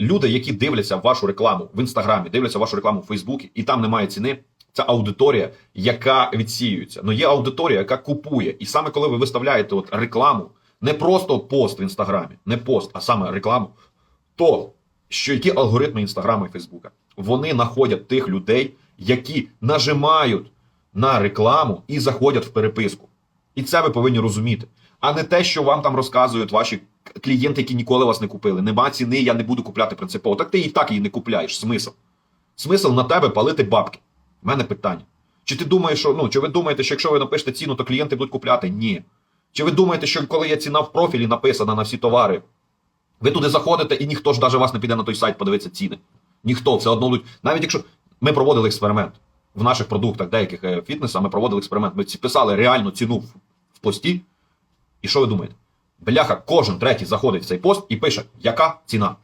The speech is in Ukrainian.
Люди, які дивляться вашу рекламу в інстаграмі, дивляться вашу рекламу в Фейсбуці, і там немає ціни. Це аудиторія, яка відсіюється. Ну є аудиторія, яка купує. І саме коли ви виставляєте от рекламу, не просто пост в інстаграмі, не пост, а саме рекламу, то що які алгоритми інстаграму і Фейсбука? Вони знаходять тих людей, які нажимають на рекламу і заходять в переписку. І це ви повинні розуміти. А не те, що вам там розказують ваші клієнти, які ніколи вас не купили. Нема ціни, я не буду купляти принципово. Так ти і так її не купляєш. Смисл. Смисл на тебе палити бабки. У мене питання. Чи ти думаєш, що ну, чи ви думаєте, що якщо ви напишете ціну, то клієнти будуть купляти? Ні. Чи ви думаєте, що коли є ціна в профілі написана на всі товари, ви туди заходите і ніхто ж даже вас не піде на той сайт подивитися ціни? Ніхто все одно навіть якщо ми проводили експеримент в наших продуктах, деяких е, фітнеса, ми проводили експеримент. Ми писали реальну ціну в пості. І що ви думаєте? Бляха, кожен третій заходить в цей пост і пише, яка ціна.